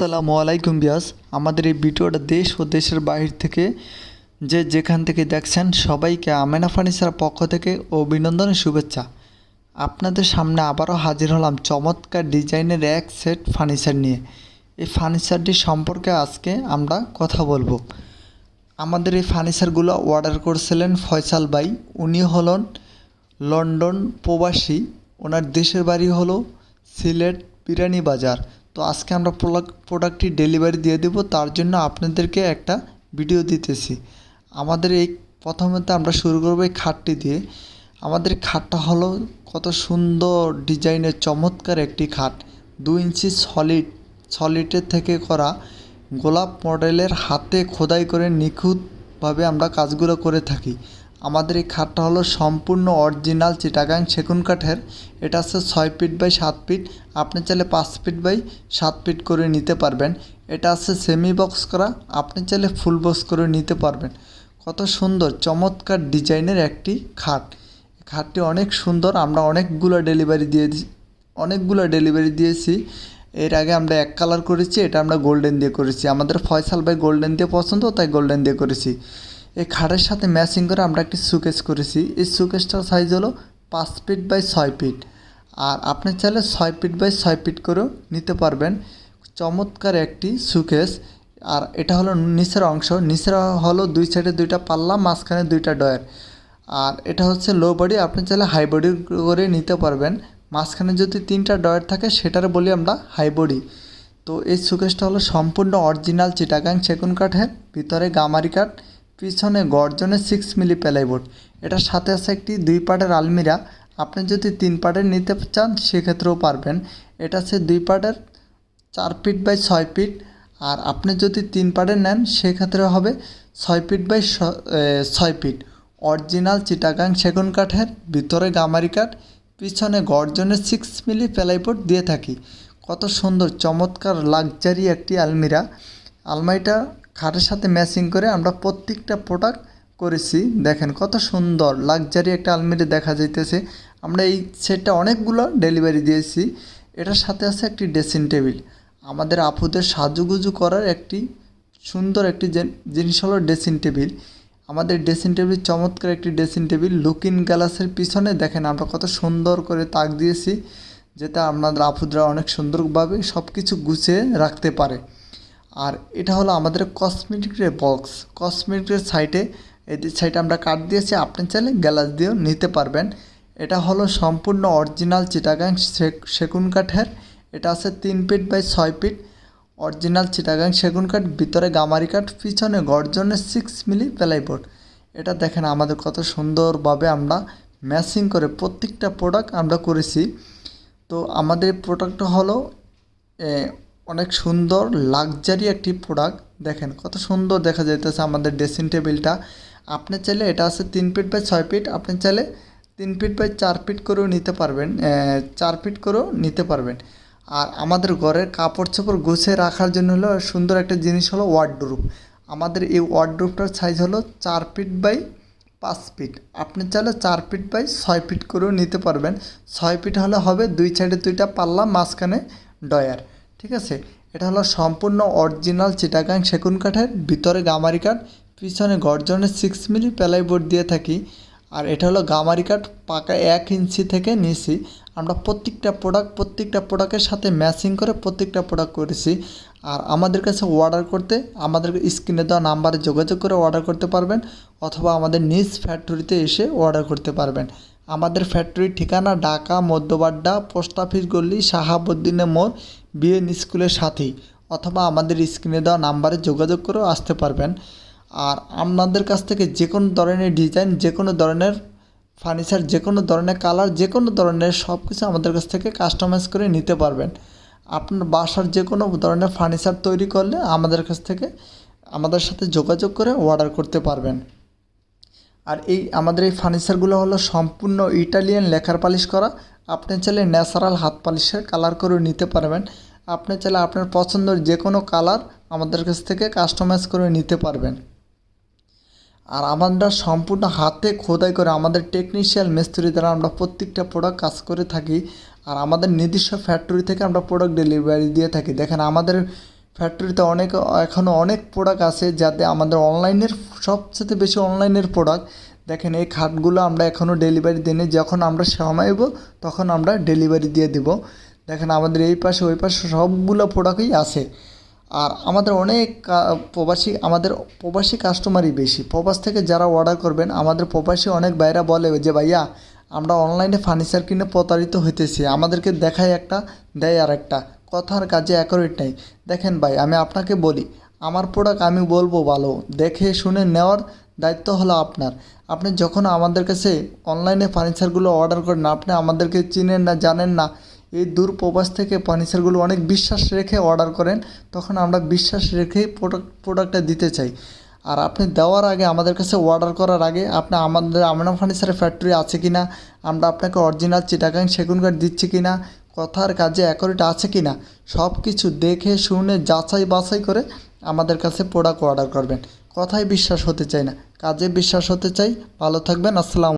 আসসালামু আলাইকুম বিয়াস। আমাদের এই ভিডিওটা দেশ ও দেশের বাইরে থেকে যে যেখান থেকে দেখছেন সবাইকে আমেনা ফার্নিচার পক্ষ থেকে অভিনন্দনের শুভেচ্ছা। আপনাদের সামনে আবারও হাজির হলাম চমৎকার ডিজাইনের এক সেট ফার্নিচার নিয়ে। এই ফার্নিচারটি সম্পর্কে আজকে আমরা কথা বলব। আমাদের এই ফার্নিচারগুলো অর্ডার করেছিলেন ফয়সাল বাই উনি হলেন লন্ডন প্রবাসী। ওনার দেশের বাড়ি হলো সিলেট বিরানি বাজার তো আজকে আমরা প্রোডাক্টটি ডেলিভারি দিয়ে দেব, তার জন্য আপনাদেরকে একটা ভিডিও দিতেছি। আমাদের এই প্রথমত আমরা শুরু করব এই খাটটি দিয়ে। আমাদের খাটটা হলো কত সুন্দর ডিজাইনের চমৎকার একটি খাট। দু ইঞ্চি সলিড সলিডের থেকে করা গোলাপ মডেলের হাতে খোদাই করে নিখুঁতভাবে আমরা কাজগুলো করে থাকি। আমাদের এই খাটটা হলো সম্পূর্ণ অরিজিনাল চিটাগাং সেগুন কাঠের। এটা আছে ছয় ফিট বাই সাত ফিট। আপনি চাইলে পাঁচ ফিট বাই সাত ফিট করে নিতে পারবেন। এটা আছে সেমি বক্স করা। আপনি চাইলে ফুল বক্স করে নিতে পারবেন। কত সুন্দর, চমৎকার ডিজাইনের একটি খাট। খাটটি অনেক সুন্দর। আমরা অনেকগুলো ডেলিভারি দিয়ে অনেকগুলো ডেলিভারি দিয়েছি। এর আগে আমরা এক কালার করেছি, এটা আমরা গোল্ডেন দিয়ে করেছি। আমাদের ফয়সাল ভাই গোল্ডেন দিয়ে পছন্দ, তাই গোল্ডেন দিয়ে করেছি। এই খাটের সাথে ম্যাচিং করে আমরা একটি সুকেস করেছি। এই সুকেসটার সাইজ হলো পাঁচ ফিট বাই ছয় ফিট আর আপনি চাইলে ছয় ফিট বাই ছয় ফিট করেও নিতে পারবেন। চমৎকার একটি সুকেস। আর এটা হলো নিচের অংশ। নিচের হলো দুই সাইডে দুইটা পাল্লা, মাঝখানে দুইটা ডয়ার আর এটা হচ্ছে লো বডি আপনি চাইলে হাই বডি করে নিতে পারবেন। মাঝখানে যদি তিনটা ডয়ার থাকে, সেটার বলি আমরা হাই বডি তো এই সুকেসটা হলো সম্পূর্ণ অরিজিনাল চিটাগাং সেগুন কাঠের, ভিতরে গামারি কাঠ। পিছনে গর্জনের সিক্স মিলি প্লাইবোর্ড এটার সাথে আছে একটি দুই পাটের আলমিরা। আপনি যদি তিন পার্টের নিতে চান, সেক্ষেত্রেও পারবেন। এটা আছে দুই পার্টের চার ফিট বাই ছয় ফিট আর আপনি যদি তিন পার্টের নেন, সেক্ষেত্রে হবে ছয় ফিট বাই ছয় ফিট অরিজিনাল চিটাগাং সেগুন কাঠের, ভিতরে গামারি কাঠ, পিছনে গর্জনের সিক্স মিলি প্লাইবোর্ড দিয়ে থাকি। কত সুন্দর, চমৎকার লাক্সারি একটি আলমিরা। আলমারিটা খাটের সাথে ম্যাচিং করে আমরা প্রত্যেকটা প্রোডাক্ট করেছি। দেখেন কত সুন্দর লাক্সারি একটা আলমিরি দেখা যাইতেছে। আমরা এই সেটটা অনেকগুলো ডেলিভারি দিয়েছি। এটার সাথে আছে একটি ড্রেসিং টেবিল আমাদের আপুদের সাজুগুজু করার একটি সুন্দর একটি জিনিস হলো ড্রেসিং টেবিল আমাদের ড্রেসিং টেবিল চমৎকার একটি ড্রেসিং টেবিল লুকিং গ্লাসের পিছনে দেখেন আমরা কত সুন্দর করে তাক দিয়েছি, যেটা আপনাদের আপুদরা অনেক সুন্দরভাবে সব কিছু গুছিয়ে রাখতে পারে। আর এটা হলো আমাদের কসমেটিকের বক্স কসমেটিকের সাইটে এই সাইডে আমরা কাট দিয়েছি, আপনি চাইলে গ্যালাস দিয়েও নিতে পারবেন। এটা হলো সম্পূর্ণ অরিজিনাল চিটাগাং সেগুন কাঠের। এটা আছে তিন ফিট বাই ছয় ফিট অরিজিনাল চিটাগাং সেগুন কাঠ, ভিতরে গামারি কাঠ, পিছনে গর্জনের সিক্স মিলি প্লাইবোর্ড এটা দেখেন আমাদের কত সুন্দরভাবে আমরা ম্যাচিং করে প্রত্যেকটা প্রোডাক্ট আমরা করেছি। তো আমাদের প্রোডাক্টটা হলো অনেক সুন্দর লাক্সারি একটি প্রোডাক্ট দেখেন কত সুন্দর দেখা যাইতেছে আমাদের ড্রেসিং টেবিলটা আপনি চাইলে এটা আছে তিন ফিট বাই ছয় ফিট আপনি চাইলে তিন ফিট বাই চার ফিট করেও নিতে পারবেন চার ফিট করেও নিতে পারবেন। আর আমাদের ঘরের কাপড় চোপড় গুছিয়ে রাখার জন্য হলো সুন্দর একটা জিনিস হলো ওয়ার্ডরুপ আমাদের এই ওয়ার্ডরুপটার সাইজ হলো চার ফিট বাই পাঁচ ফিট আপনি চাইলে চার ফিট বাই ছয় ফিট করেও নিতে পারবেন। ছয় ফিট হলে হবে দুই সাইডে দুইটা পাল্লা, মাঝখানে ডয়ার ঠিক আছে? এটা হলো সম্পূর্ণ অরিজিনাল চিটাগাং সেগুন কাঠের, ভিতরে গামারি কাঠ, পিছনে গর্জনের সিক্স মিলি প্লাইবোর্ড দিয়ে থাকি। আর এটা হলো গামারি কাঠ, পাকা এক ইঞ্চি থেকে নিয়েছি আমরা প্রত্যেকটা প্রোডাক্ট প্রত্যেকটা প্রোডাক্টের সাথে ম্যাচিং করে প্রত্যেকটা প্রোডাক্ট করেছি। আর আমাদের কাছে অর্ডার করতে, আমাদের স্ক্রিনে দেওয়া নাম্বারে যোগাযোগ করে অর্ডার করতে পারবেন, অথবা আমাদের নিজ ফ্যাক্টরিতে এসে অর্ডার করতে পারবেন। আমাদের ফ্যাক্টরির ঠিকানা ঢাকা, মধ্যবাড্ডা, পোস্ট অফিস গল্লি শাহাবুদ্দিনের মোড় বিএন স্কুলের সাথেই। অথবা আমাদের স্ক্রিনে দেওয়া নাম্বারে যোগাযোগ করেও আসতে পারবেন। আর আপনাদের কাছ থেকে যে কোনো ধরনের ডিজাইন, যে কোনো ধরনের ফার্নিচার, যে কোনো ধরনের কালার, যে কোনো ধরনের সব কিছু আমাদের কাছ থেকে কাস্টমাইজ করে নিতে পারবেন। আপনার বাসার যে কোনো ধরনের ফার্নিচার তৈরি করলে আমাদের কাছ থেকে আমাদের সাথে যোগাযোগ করে অর্ডার করতে পারবেন। আর এই আমাদের এই ফার্নিচারগুলো হলো সম্পূর্ণ ইটালিয়ান লেখার পালিশ করা। আপনি চাইলে ন্যাচারাল হাত পালিশের কালার করে নিতে পারবেন। আপনি চাইলে আপনার পছন্দের যে কোনো কালার আমাদের কাছ থেকে কাস্টমাইজ করে নিতে পারবেন। আর আমরা সম্পূর্ণ হাতে খোদাই করে আমাদের টেকনিশিয়াল মিস্ত্রি দ্বারা আমরা প্রত্যেকটা প্রোডাক্ট কাজ করে থাকি। আর আমাদের নির্দিষ্ট ফ্যাক্টরি থেকে আমরা প্রোডাক্ট ডেলিভারি দিয়ে থাকি। দেখেন আমাদের ফ্যাক্টরিতে অনেক এখনও অনেক প্রোডাক্ট আছে যাতে আমাদের অনলাইনের সবচেয়ে বেশি অনলাইনের প্রোডাক্ট দেখেন, এই খাটগুলো আমরা এখনও ডেলিভারি দিইনি। যখন আমরা সময়ব তখন আমরা ডেলিভারি দিয়ে দেব। দেখেন, আমাদের এই পাশে, ওই পাশে সবগুলো প্রোডাক্টই আছে। আর আমাদের অনেক প্রবাসী, আমাদের প্রবাসী কাস্টমারই বেশি। প্রবাস থেকে যারা অর্ডার করবেন, আমাদের প্রবাসী অনেক ভাইরা বলে যে, ভাইয়া, আমরা অনলাইনে ফার্নিচার কিনে প্রতারিত হইতেছি। আমাদেরকে দেখায় একটা, দেয় আর একটা কথার কাজে অ্যাকোরেট নেই। দেখেন ভাই, আমি আপনাকে বলি, আমার প্রোডাক্ট আমি বলব ভালো, দেখে শুনে নেওয়ার দায়িত্ব হলো আপনার। আপনি যখন আমাদের কাছে অনলাইনে ফার্নিচারগুলো অর্ডার করেন, আপনি আমাদেরকে চিনেন না, জানেন না, এই দূর প্রবাস থেকে ফার্নিচারগুলো অনেক বিশ্বাস রেখে অর্ডার করেন, তখন আমরা বিশ্বাস রেখেই প্রোডাক্ট প্রোডাক্টটা দিতে চাই। আর আপনি দেওয়ার আগে, আমাদের কাছে অর্ডার করার আগে, আপনি আমাদের আমনা ফার্নিচারের ফ্যাক্টরি আছে কি না আমরা আপনাকে অরিজিনাল চিটাগাং সেগুন কাঠ দিচ্ছি কি না কথার কাজে অ্যাকোরেট আছে কি না সব কিছু দেখে, শুনে, যাচাই বাছাই করে আমাদের কাছে প্রোডাক্ট অর্ডার করবেন। কথায় বিশ্বাস হতে চাই না, কাজে বিশ্বাস হতে চাই। ভালো থাকবেন, আসসালাম